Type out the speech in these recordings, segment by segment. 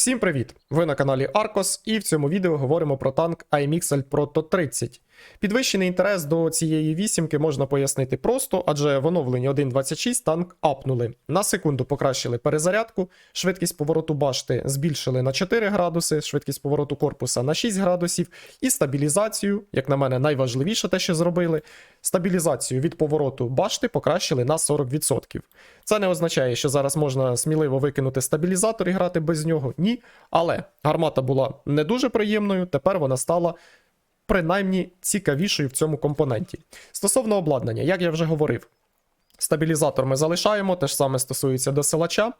Всім привіт! Ви на каналі Arcos, і в цьому відео говоримо про танк IMXL Proto 30. Підвищений інтерес до цієї вісімки можна пояснити просто, адже в оновленні 1.26 танк апнули. На секунду покращили перезарядку, швидкість повороту башти збільшили на 4 градуси, швидкість повороту корпуса на 6 градусів, і стабілізацію, як на мене, найважливіше те, що зробили. Стабілізацію від повороту башти покращили на 40%. Це не означає, що зараз можна сміливо викинути стабілізатор і грати без нього. Ні. Але гармата була не дуже приємною, тепер вона стала принаймні цікавішою в цьому компоненті. Стосовно обладнання, як я вже говорив, стабілізатор ми залишаємо, те ж саме стосується досилача.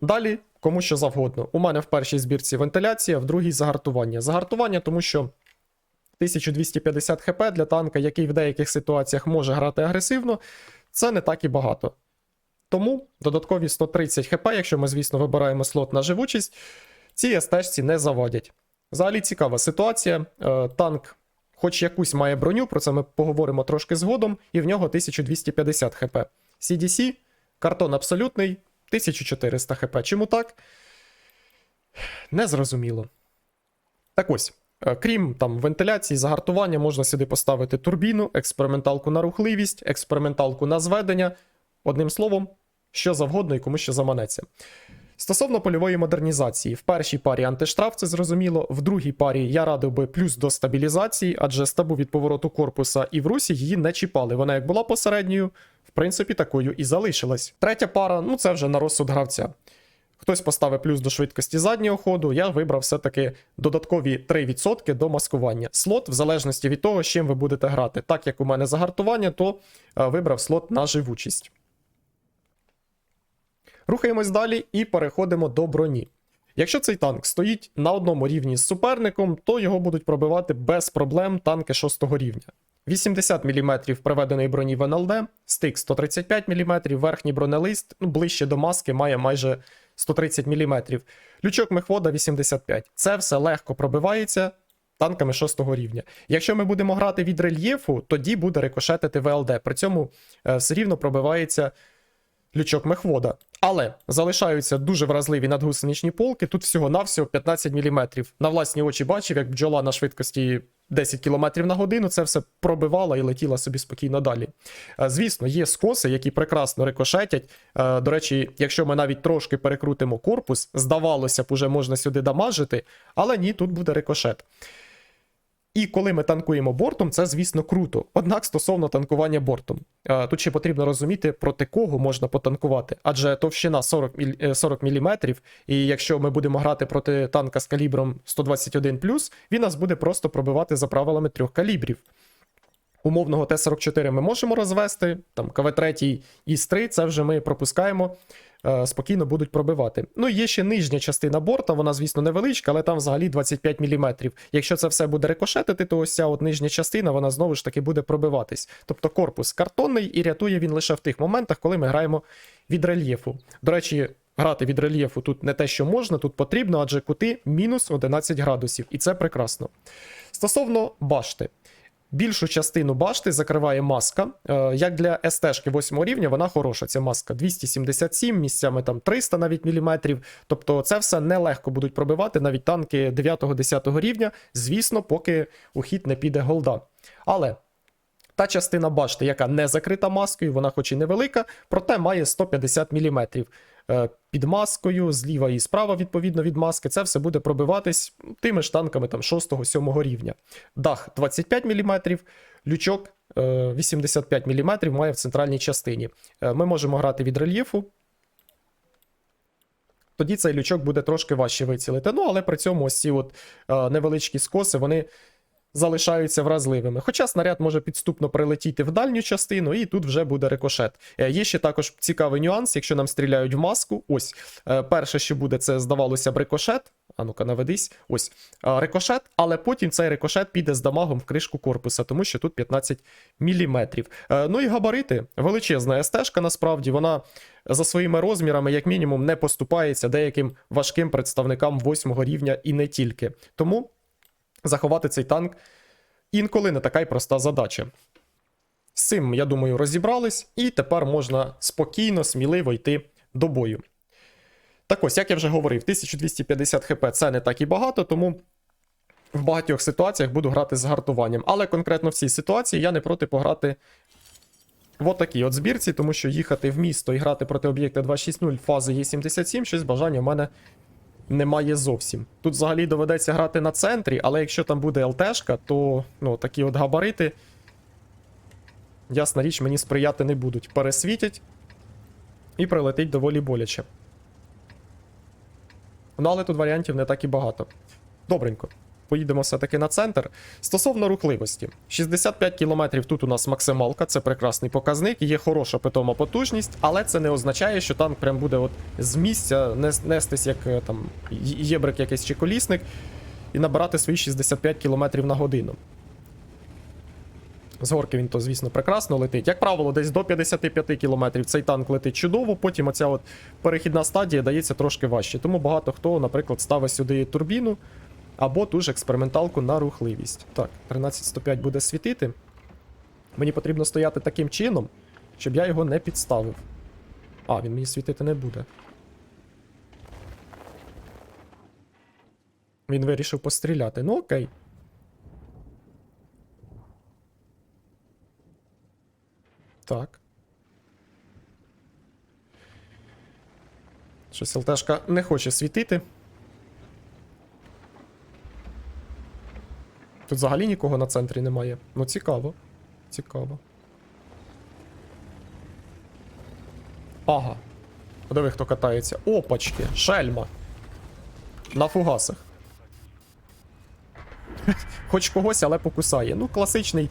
Далі, кому що завгодно. У мене в першій збірці вентиляція, в другій загартування. Загартування, тому що 1250 хп для танка, який в деяких ситуаціях може грати агресивно, це не так і багато. Тому додаткові 130 хп, якщо ми, звісно, вибираємо слот на живучість, ці СТ-шці не завадять. Взагалі цікава ситуація. Е, Танк, хоч якусь має броню, про це ми поговоримо трошки згодом, і в нього 1250 хп. CDC, картон абсолютний, 1400 хп. Чому так? Незрозуміло. Так ось. е, Крім там вентиляції, загартування, можна сюди поставити турбіну, експерименталку на рухливість, експерименталку на зведення. Одним словом, що завгодно і кому що заманеться. Стосовно польової модернізації, в першій парі антиштраф, це зрозуміло. В другій парі я радив би плюс до стабілізації, адже стабу від повороту корпуса і в русі її не чіпали. Вона як була посередньою, в принципі, такою і залишилась. Третя пара, ну це вже на розсуд гравця. Хтось поставив плюс до швидкості заднього ходу, я вибрав все-таки додаткові 3% до маскування. Слот, в залежності від того, з чим ви будете грати. Так як у мене загартування, то е, вибрав слот на живучість. Рухаємось далі і переходимо до броні. Якщо цей танк стоїть на одному рівні з суперником, то його будуть пробивати без проблем танки 6 рівня. 80 мм приведеної броні в НЛД, стик 135 мм, верхній бронелист ну, ближче до маски має майже 130 мм. Лючок мехвода 85. Це все легко пробивається танками 6 рівня. Якщо ми будемо грати від рельєфу, тоді буде рикошетити ВЛД. При цьому е, все рівно пробивається лючок мехвода. Але залишаються дуже вразливі надгусеничні полки. Тут всього-навсього 15 мм. На власні очі бачив, як бджола на швидкості 10 км на годину це все пробивала і летіла собі спокійно далі. Е, Звісно, є скоси, які прекрасно рикошетять. Е, До речі, якщо ми навіть трошки перекрутимо корпус, здавалося б, уже можна сюди дамажити, але ні, тут буде рикошет. І коли ми танкуємо бортом, це, звісно, круто. Однак стосовно танкування бортом, е, тут ще потрібно розуміти, проти кого можна потанкувати, адже товщина 40 міль... е, 40 мм, і якщо ми будемо грати проти танка з калібром 121, він нас буде просто пробивати за правилами трьох калібрів. Умовного Т-44 ми можемо розвести, там КВ-3 ІС-3, це вже ми пропускаємо, е, спокійно будуть пробивати. Ну, є ще нижня частина борта, вона, звісно, невеличка, але там взагалі 25 мм. Якщо це все буде рикошетити, то ось ця от нижня частина, вона знову ж таки буде пробиватись. Тобто корпус картонний і рятує він лише в тих моментах, коли ми граємо від рельєфу. До речі, грати від рельєфу тут не те, що можна, тут потрібно, адже кути мінус 11 градусів, і це прекрасно. Стосовно башти. Більшу частину башти закриває маска. Е, Як для СТ-шки 8 рівня, вона хороша. Ця маска 277, місцями там 300 навіть міліметрів. Тобто це все нелегко будуть пробивати навіть танки 9-10 рівня, звісно, поки у хід не піде голда. Але та частина башти, яка не закрита маскою, вона хоч і невелика, проте має 150 мм. Під маскою, зліва і справа, відповідно, від маски, це все буде пробиватись тими ж танками там 6-7 рівня. Дах 25 мм, лючок е, 85 мм має в центральній частині. Е, Ми можемо грати від рельєфу. Тоді цей лючок буде трошки важче вицілити. Ну, але при цьому ось ці от е, невеличкі скоси, вони залишаються вразливими. Хоча снаряд може підступно прилетіти в дальню частину, і тут вже буде рикошет. Е, Є ще також цікавий нюанс, якщо нам стріляють в маску. Ось е, перше, що буде, це здавалося б рикошет. А ну-ка, наведись. Ось е, рикошет, але потім цей рикошет піде з дамагом в кришку корпуса, тому що тут 15 мм. Ну і габарити. Величезна СТ-шка, насправді, вона за своїми розмірами, як мінімум, не поступається деяким важким представникам 8 рівня і не тільки. Тому заховати цей танк інколи не така й проста задача. З цим, я думаю, розібрались, і тепер можна спокійно, сміливо йти до бою. Так ось, як я вже говорив, 1250 хп це не так і багато, тому в багатьох ситуаціях буду грати з гартуванням. Але конкретно в цій ситуації я не проти пограти в отакій от збірці, тому що їхати в місто і грати проти об'єкта 260 фази Є77, щось бажання в мене немає зовсім. Тут взагалі доведеться грати на центрі, але якщо там буде ЛТшка, то ну, такі от габарити, ясна річ, мені сприяти не будуть. Пересвітять і прилетить доволі боляче. Ну, але тут варіантів не так і багато. Добренько. Поїдемо все-таки на центр. Стосовно рухливості, 65 км тут у нас максималка, це прекрасний показник, є хороша питома потужність, але це не означає, що танк прям буде от з місця нестись як е, там єбрик якийсь чи колісник, і набирати свої 65 км на годину. З горки він то, звісно, прекрасно летить. Як правило, десь до 55 км цей танк летить чудово, потім оця от перехідна стадія дається трошки важче. Тому багато хто, наприклад, ставить сюди турбіну або ту ж експерименталку на рухливість. Так, 13105 буде світити. Мені потрібно стояти таким чином, щоб я його не підставив. А, він мені світити не буде. Він вирішив постріляти. Ну окей. Так. Щось ЛТшка не хоче світити. Тут взагалі нікого на центрі немає. Ну, цікаво. Цікаво. Ага. Диви, хто катається. Опачки, шельма. На фугасах. Хоч когось, але покусає. Ну, класичний.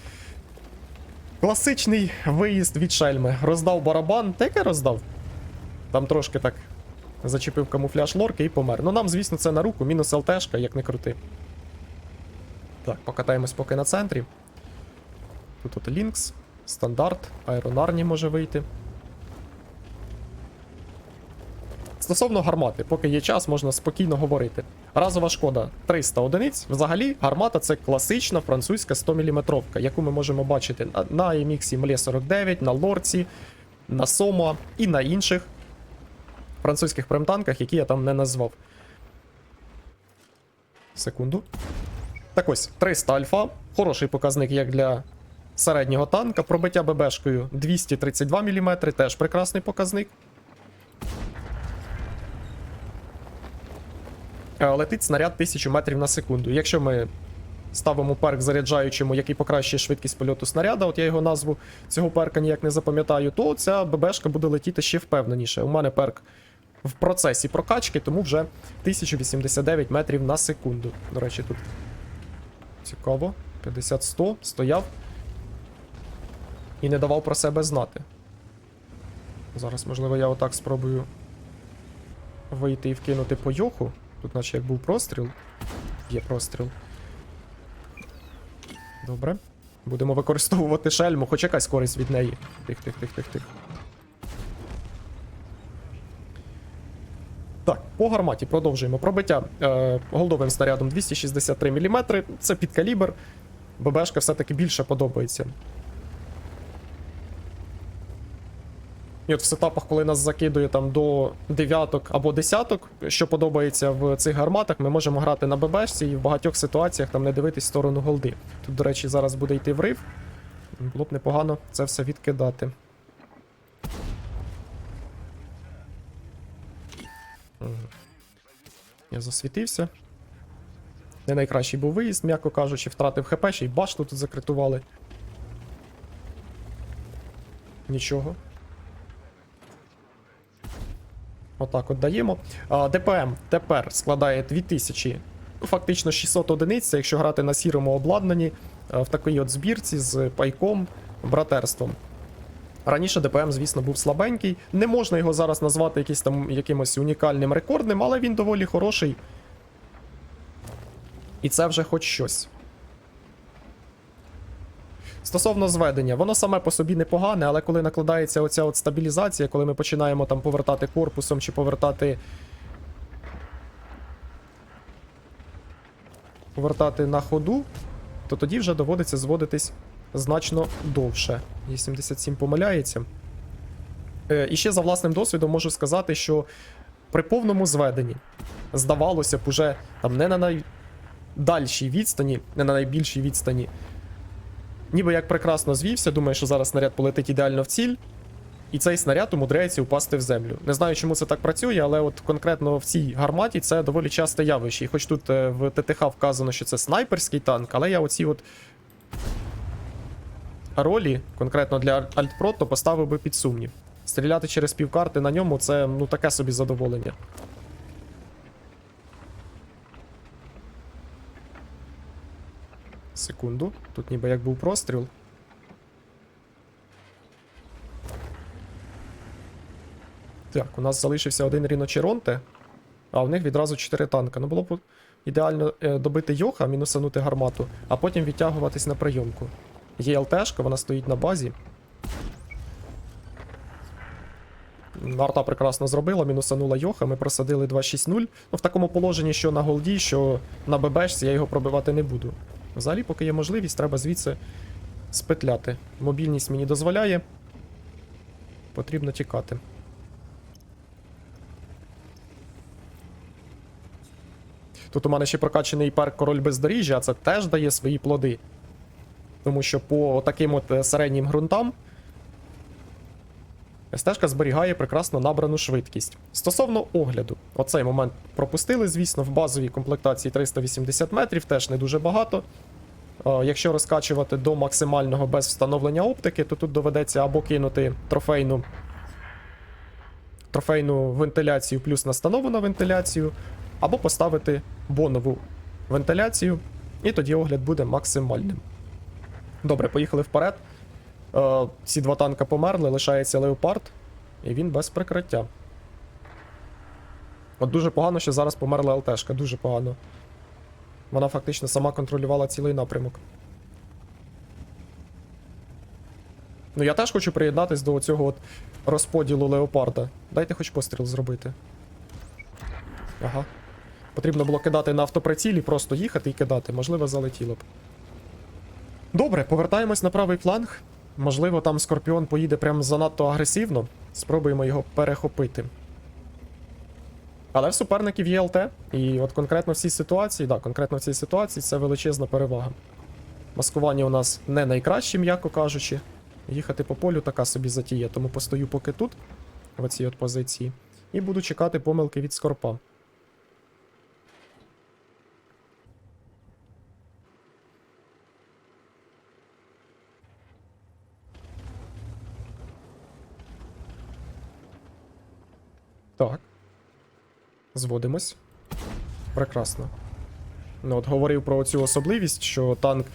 Класичний виїзд від шельми. Роздав барабан. Та роздав? Там трошки так зачепив камуфляж лорки і помер. Ну нам, звісно, це на руку, мінус ЛТшка, як не крути. Так, покатаємось поки на центрі. Тут от Лінкс, стандарт, аеронарні може вийти. Стосовно гармати, поки є час, можна спокійно говорити. Разова шкода 300 одиниць. Взагалі, гармата це класична французька 100 мм, яку ми можемо бачити на, на MX Мле 49, на Лорці, на Сомо і на інших французьких премтанках, які я там не назвав. Секунду. Так ось, 300 альфа. Хороший показник як для середнього танка. Пробиття ББшкою 232 мм, теж прекрасний показник. Е, Летить снаряд 1000 метрів на секунду. Якщо ми ставимо перк заряджаючому, який покращує швидкість польоту снаряда, от я його назву цього перка ніяк не запам'ятаю, то ця ББшка буде летіти ще впевненіше. У мене перк в процесі прокачки, тому вже 1089 метрів на секунду. До речі, тут Цікаво. 50-100 стояв. І не давав про себе знати. Зараз, можливо, я отак спробую вийти і вкинути по йоху. Тут, наче як був простріл. Є простріл. Добре. Будемо використовувати шельму, хоч якась користь від неї. Тих, тих, тих, тих, тих. Так, по гарматі продовжуємо. Пробиття е, голдовим снарядом 263 мм. Це під калібр. ББшка все-таки більше подобається. І от в сетапах, коли нас закидує там до дев'яток або десяток, що подобається в цих гарматах, ми можемо грати на ББшці і в багатьох ситуаціях там не дивитись в сторону голди. Тут, до речі, зараз буде йти врив. Було б непогано це все відкидати. Я засвітився. Не найкращий був виїзд, м'яко кажучи, втратив ХП, ще й башту тут закритували. Нічого. Отак от даємо. ДПМ тепер складає 2000, ну, фактично 600 одиниць, якщо грати на сірому обладнанні в такій от збірці з пайком, братерством. Раніше ДПМ, звісно, був слабенький. Не можна його зараз назвати якийсь там якимось унікальним рекордним, але він доволі хороший. І це вже хоч щось. Стосовно зведення, воно саме по собі непогане, але коли накладається оця от стабілізація, коли ми починаємо там повертати корпусом чи повертати. Повертати на ходу, то тоді вже доводиться зводитись значно довше. Є 77 помиляється. Е, і ще за власним досвідом можу сказати, що при повному зведенні. Здавалося б, уже там не на найдальшій відстані, не на найбільшій відстані. Ніби як прекрасно звівся, думаю, що зараз снаряд полетить ідеально в ціль. І цей снаряд умудряється упасти в землю. Не знаю, чому це так працює, але от конкретно в цій гарматі це доволі часте явище. І хоч тут е, в ТТХ вказано, що це снайперський танк, але я оці от ролі, конкретно для Альтпро, то поставив би під сумнів. Стріляти через півкарти на ньому це ну таке собі задоволення. Секунду. Тут ніби як був простріл. Так, у нас залишився один Ріночеронте, а в них відразу 4 танка. Ну було б ідеально е, добити Йоха, мінусанути гармату, а потім відтягуватись на прийомку. Є ЛТшка, вона стоїть на базі. Арта прекрасно зробила, мінусанула Йоха, ми просадили 2-6-0. Ну, в такому положенні, що на голді, що на ББшці я його пробивати не буду. Взагалі, поки є можливість, треба звідси спетляти. Мобільність мені дозволяє. Потрібно тікати. Тут у мене ще прокачаний парк король бездоріжжя, а це теж дає свої плоди. Тому що по таким от е, середнім ґрунтам стежка зберігає прекрасно набрану швидкість. Стосовно огляду, оцей момент пропустили, звісно, в базовій комплектації 380 метрів, теж не дуже багато. Е, Якщо розкачувати до максимального без встановлення оптики, то тут доведеться або кинути трофейну трофейну вентиляцію плюс настановлену вентиляцію, або поставити бонову вентиляцію, і тоді огляд буде максимальним. Добре, поїхали вперед. Е, ці два танка померли, лишається леопард, і він без прикриття. От дуже погано, що зараз померла ЛТшка, дуже погано. Вона фактично сама контролювала цілий напрямок. Ну, я теж хочу приєднатись до цього от розподілу леопарда. Дайте хоч постріл зробити. Ага. Потрібно було кидати на автоприцілі, просто їхати і кидати, можливо, залетіло б. Добре, повертаємось на правий фланг. Можливо, там Скорпіон поїде прям занадто агресивно. Спробуємо його перехопити. Але в суперників є ЛТ, і от конкретно в цій ситуації, да, конкретно в цій ситуації це величезна перевага. Маскування у нас не найкраще, м'яко кажучи. Їхати по полю така собі затія, тому постою поки тут, в цій от позиції, і буду чекати помилки від Скорпа. Так. Зводимось. Прекрасно. Ну, от говорив про цю особливість, що танк,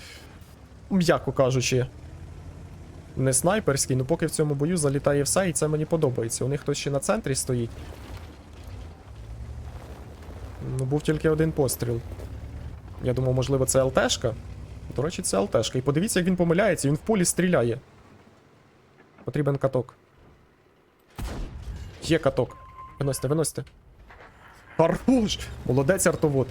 м'яко кажучи, не снайперський, ну поки в цьому бою залітає все, і це мені подобається. У них хтось ще на центрі стоїть. Ну, був тільки один постріл. Я думав, можливо, це ЛТшка. До речі, це ЛТшка. І подивіться, як він помиляється, він в полі стріляє. Потрібен каток. Є каток. Виносьте, виносьте. Хорош! Молодець артовод.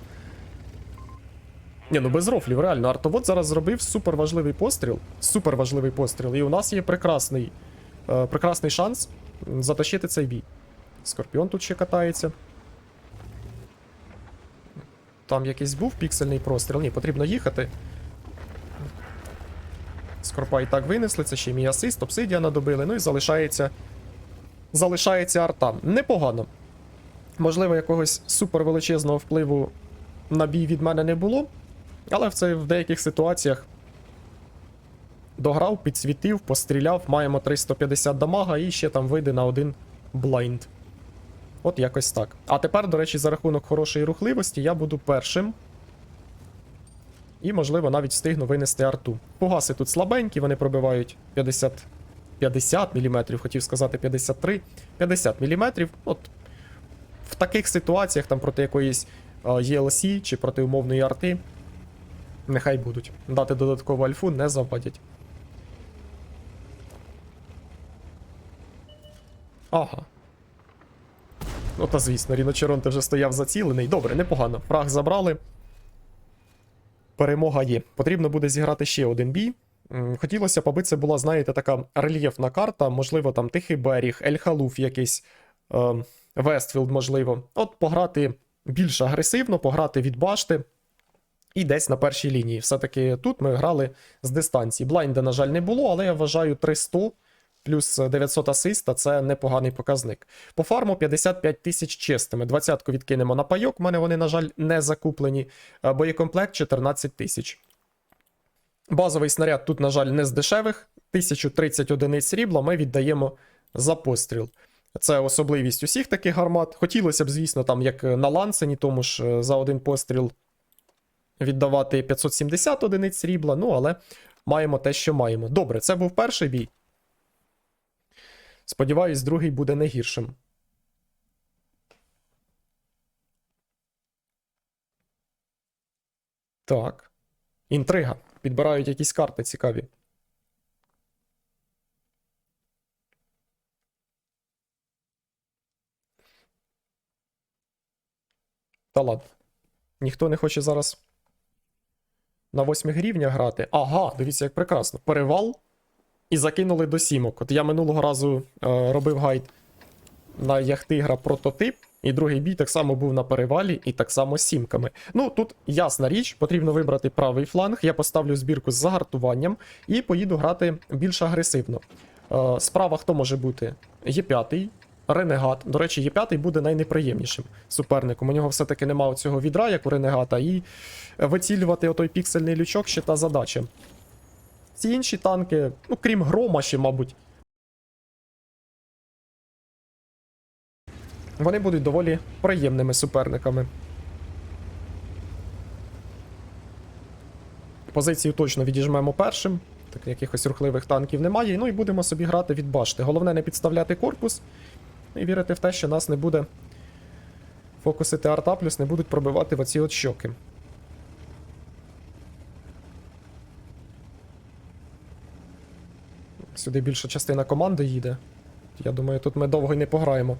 Ні, ну без рофлів, реально. Артовод зараз зробив супер важливий постріл. Супер важливий постріл. І у нас є прекрасний, е, прекрасний шанс затащити цей бій. Скорпіон тут ще катається. Там якийсь був піксельний простріл. Ні, потрібно їхати. Скорпа і так винесли, це ще мій асист, обсидіана добили, ну і залишається. Залишається арта. Непогано. Можливо, якогось супервеличезного впливу на бій від мене не було. Але в, це, в деяких ситуаціях дограв, підсвітив, постріляв, маємо 350 дамага і ще там вийде на один блайнд. От якось так. А тепер, до речі, за рахунок хорошої рухливості я буду першим. І, можливо, навіть встигну винести арту. Погаси тут слабенькі, вони пробивають 50 50 мм, хотів сказати 53, 50 мм. От в таких ситуаціях, там проти якоїсь е, ELC чи проти умовної арти, нехай будуть. Дати додаткову альфу не завадять. Ага. Ну та звісно, Ріночеронте вже стояв зацілений. Добре, непогано. Фраг забрали. Перемога є. Потрібно буде зіграти ще один бій. Хотілося б, аби це була, знаєте, така рельєфна карта, можливо, там Тихий берег, Ель-Халуф якийсь, е, Вестфілд, можливо. От пограти більш агресивно, пограти від башти. І десь на першій лінії. Все-таки тут ми грали з дистанції. Блайнда, на жаль, не було, але я вважаю 300 плюс 900 асиста це непоганий показник. По фарму 55 тисяч чистими. Двадцятку відкинемо на пайок. У мене вони, на жаль, не закуплені. Е, Боєкомплект 14 тисяч. Базовий снаряд тут, на жаль, не з дешевих. 1030 одиниць срібла ми віддаємо за постріл. Це особливість усіх таких гармат. Хотілося б, звісно, там як на лансені, тому ж е, за один постріл віддавати 570 одиниць срібла, ну але маємо те, що маємо. Добре, це був перший бій. Сподіваюсь, другий буде не гіршим. Так. Інтрига. Підбирають якісь карти цікаві. Та ладно. Ніхто не хоче зараз на восьмих рівнях грати. Ага, дивіться, як прекрасно. Перевал і закинули до сімок. От я минулого разу е, робив гайд на яхтигра прототип, і другий бій так само був на перевалі і так само сімками. Ну, тут ясна річ, потрібно вибрати правий фланг. Я поставлю збірку з загартуванням і поїду грати більш агресивно. Е, справа хто може бути? Є5, Ренегат. До речі, Є5 буде найнеприємнішим суперником. У нього все-таки немає цього відра, як у Ренегата, і вицілювати отой піксельний лючок ще та задача. Ці інші танки, ну крім грома ще, мабуть. Вони будуть доволі приємними суперниками. Позицію точно відіжмемо першим. Так якихось рухливих танків немає. Ну і будемо собі грати від башти. Головне не підставляти корпус. І вірити в те, що нас не буде фокусити арта, плюс не будуть пробивати в оці от щоки. Сюди більша частина команди їде. Я думаю, тут ми довго й не пограємо.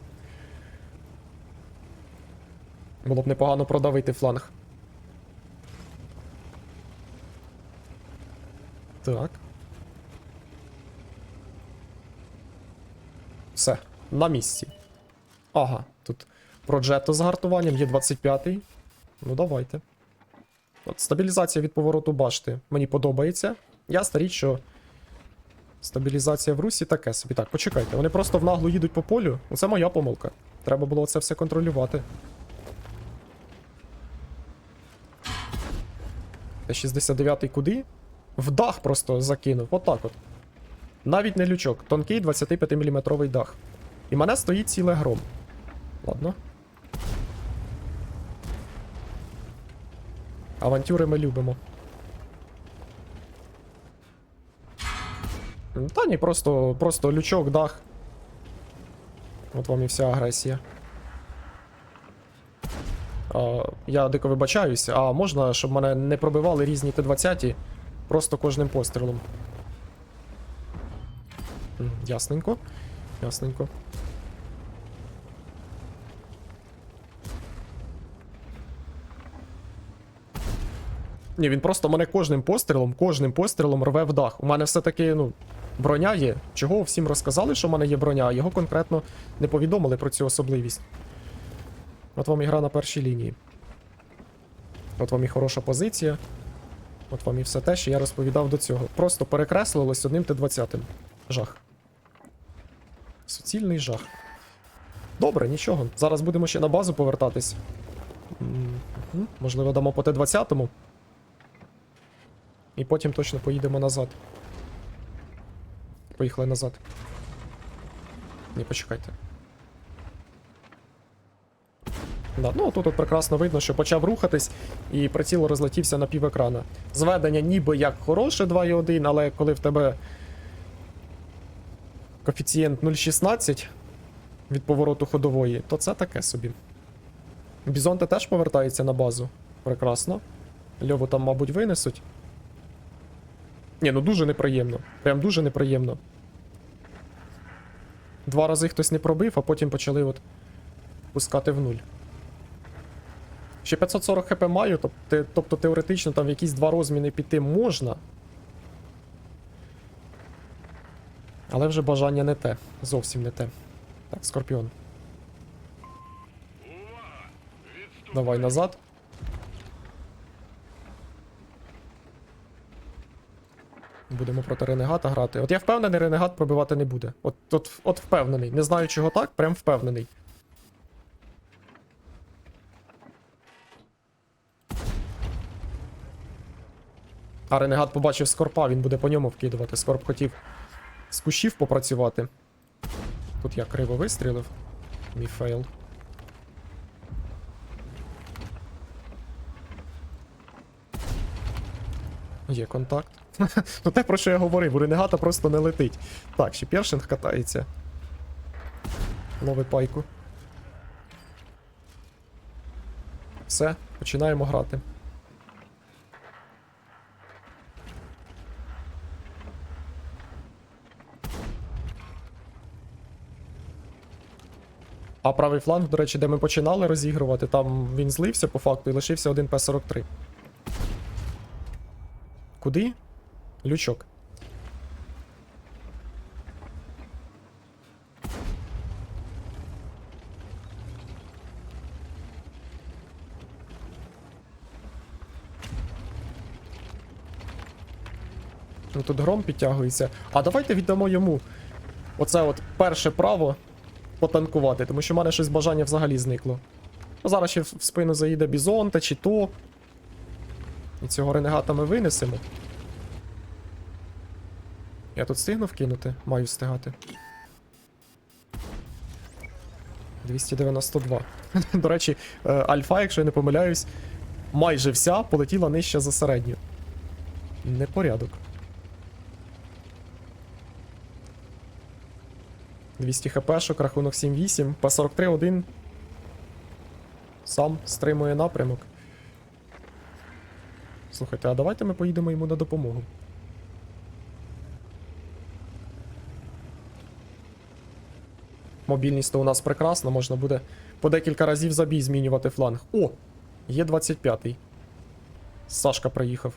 Було б непогано продавити фланг. Так. Все, на місці. Ага, тут проджето з гартуванням, є 25-й. Ну, давайте. От стабілізація від повороту башти мені подобається. Я старіть, що стабілізація в русі таке собі. Так, почекайте, вони просто в наглу їдуть по полю. Ну, Це моя помилка. Треба було це все контролювати. Т-69 куди? В дах просто закинув. Отак от. Навіть не лючок. Тонкий 25-мм дах. І мене стоїть ціле гром. Ладно. Авантюри ми любимо. Та ні, просто, просто лючок, дах. От вам і вся агресія. Я дико вибачаюсь, а можна, щоб мене не пробивали різні Т-20 просто кожним пострілом. Ясненько. Ясненько. Ні, він просто мене кожним пострілом, кожним пострілом рве в дах. У мене все-таки, ну, броня є. Чого всім розказали, що в мене є броня, а його конкретно не повідомили про цю особливість. От вам і гра на першій лінії. От вам і хороша позиція. От вам і все те, що я розповідав до цього. Просто перекреслилось одним Т-20. Жах. Суцільний жах. Добре, нічого. Зараз будемо ще на базу повертатись. Можливо, дамо по Т-20. І потім точно поїдемо назад. Поїхали назад. Ні, почекайте. Да, ну тут от прекрасно видно, що почав рухатись, і приціл розлетівся на пів екрана. Зведення ніби як хороше 2,1, але коли в тебе коефіцієнт 0,16 від повороту ходової, то це таке собі. Бізонте теж повертається на базу. Прекрасно. Льову там, мабуть, винесуть. Ні, ну дуже неприємно. Прям дуже неприємно. Два рази хтось не пробив, а потім почали от пускати в нуль. Ще 540 хп маю, тобто тобто теоретично там в якісь два розміни піти можна. Але вже бажання не те. Зовсім не те. Так, Скорпіон. Давай назад. Будемо проти Ренегата грати. От я впевнений, Ренегат пробивати не буде. От, от, От впевнений. Не знаю, чого так, прям впевнений. А ренегат побачив скорпа, він буде по ньому вкидувати. Скорп хотів з кущів попрацювати. Тут я криво вистрілив. Мій фейл. Є контакт. ну те, про що я говорив, у ренегата просто не летить. Так, ще першинг катається. Лови пайку. Все, починаємо грати. А правий фланг, до речі, де ми починали розігрувати, там він злився по факту і лишився один П-43. Куди? Лючок. Ну тут гром підтягується. А давайте віддамо йому оце от перше право потанкувати, тому що в мене щось бажання взагалі зникло. Ну, зараз ще в спину заїде бізонта чи то. І цього ренегата ми винесемо. Я тут встигну вкинути? Маю встигати. 292. До речі, е, альфа, якщо я не помиляюсь, майже вся полетіла нижче за середню. Непорядок. 200 хпшок, рахунок 7-8, по 43-1. Сам стримує напрямок. Слухайте, а давайте ми поїдемо йому на допомогу. Мобільність то у нас прекрасна, можна буде по декілька разів за бій змінювати фланг. О! Є 25-й. Сашка приїхав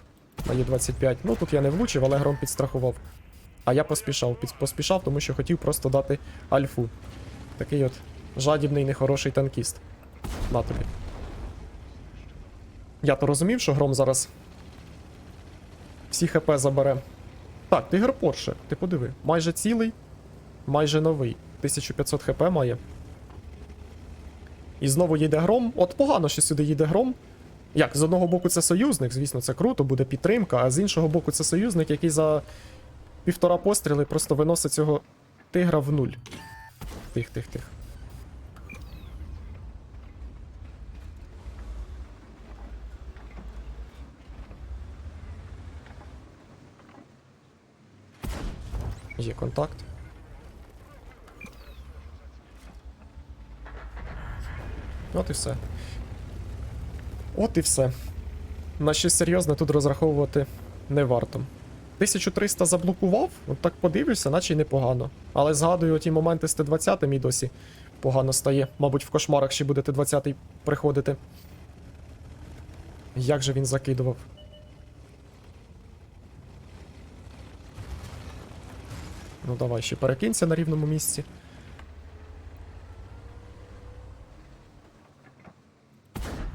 на Є25. Ну тут я не влучив, але гром підстрахував. А я поспішав. Поспішав, тому що хотів просто дати альфу. Такий от жадібний, нехороший танкіст. На тобі. Я то розумів, що гром зараз всі ХП забере. Так, тигр Порше, ти подиви. Майже цілий, майже новий. 1500 хп має. І знову їде гром. От погано, що сюди їде гром. Як, з одного боку, це союзник, звісно, це круто, буде підтримка, а з іншого боку, це союзник, який за півтора постріли просто виносить цього тигра в нуль. Тих, тих, тих. Є контакт. От і все. От і все. На щось серйозне тут розраховувати не варто. 1300 заблокував, от так подивлюся, наче й непогано. Але згадую ті моменти з Т-20 і досі погано стає. Мабуть, в кошмарах ще буде Т-20 приходити. Як же він закидував? Ну давай, ще перекинься на рівному місці.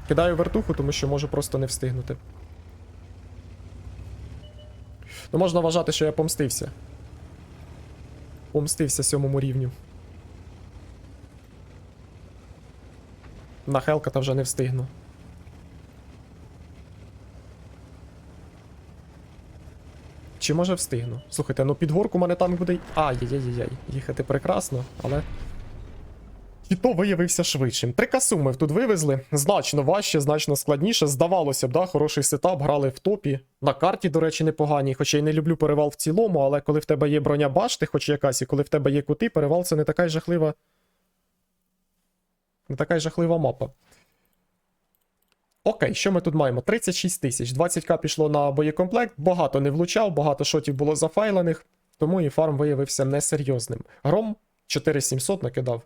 Кидаю вертуху, тому що можу просто не встигнути. Ну, можна вважати, що я помстився. Помстився сьомому рівню. На Хелката вже не встигну. Чи може встигну? Слухайте, ну під горку мене танк буде. Ай-яй-яй-яй. Їхати прекрасно, але. І то виявився швидшим. Три касу ми тут вивезли. Значно важче, значно складніше. Здавалося б, да, хороший сетап, грали в топі. На карті, до речі, непогані. Хоча й не люблю перевал в цілому, але коли в тебе є броня башти, хоч якась, і коли в тебе є кути, перевал це не така й жахлива. Не така й жахлива мапа. Окей, що ми тут маємо? 36 тисяч. 20к пішло на боєкомплект, багато не влучав, багато шотів було зафайлених, тому і фарм виявився несерйозним. Гром 4700 накидав.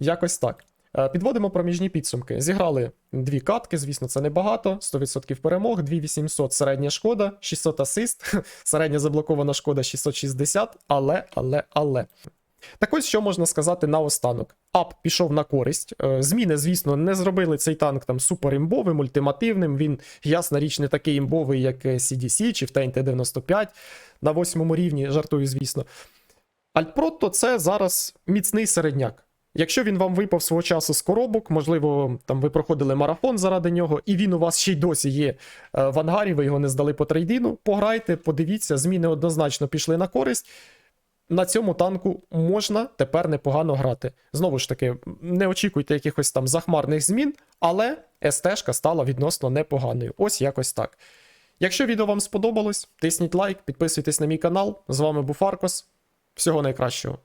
Якось так. Е, Підводимо проміжні підсумки. Зіграли дві катки, звісно, це небагато. 100% перемог, 2800 середня шкода, 600 асист, середня заблокована шкода 660, але, але, але. Так ось що можна сказати наостанок. Ап пішов на користь. Е, Зміни, звісно, не зробили цей танк там супер імбовим, ультимативним. Він, ясна річ, не такий імбовий, як е, CDC чи в ТНТ-95 на восьмому рівні, жартую, звісно. Альтпрото це зараз міцний середняк. Якщо він вам випав свого часу з коробок, можливо, там ви проходили марафон заради нього, і він у вас ще й досі є е, в ангарі, ви його не здали по трейдину. Пограйте, подивіться, зміни однозначно пішли на користь. На цьому танку можна тепер непогано грати. Знову ж таки, не очікуйте якихось там захмарних змін, але СТ-шка стала відносно непоганою. Ось якось так. Якщо відео вам сподобалось, тисніть лайк, підписуйтесь на мій канал. З вами був Аркос. Всього найкращого.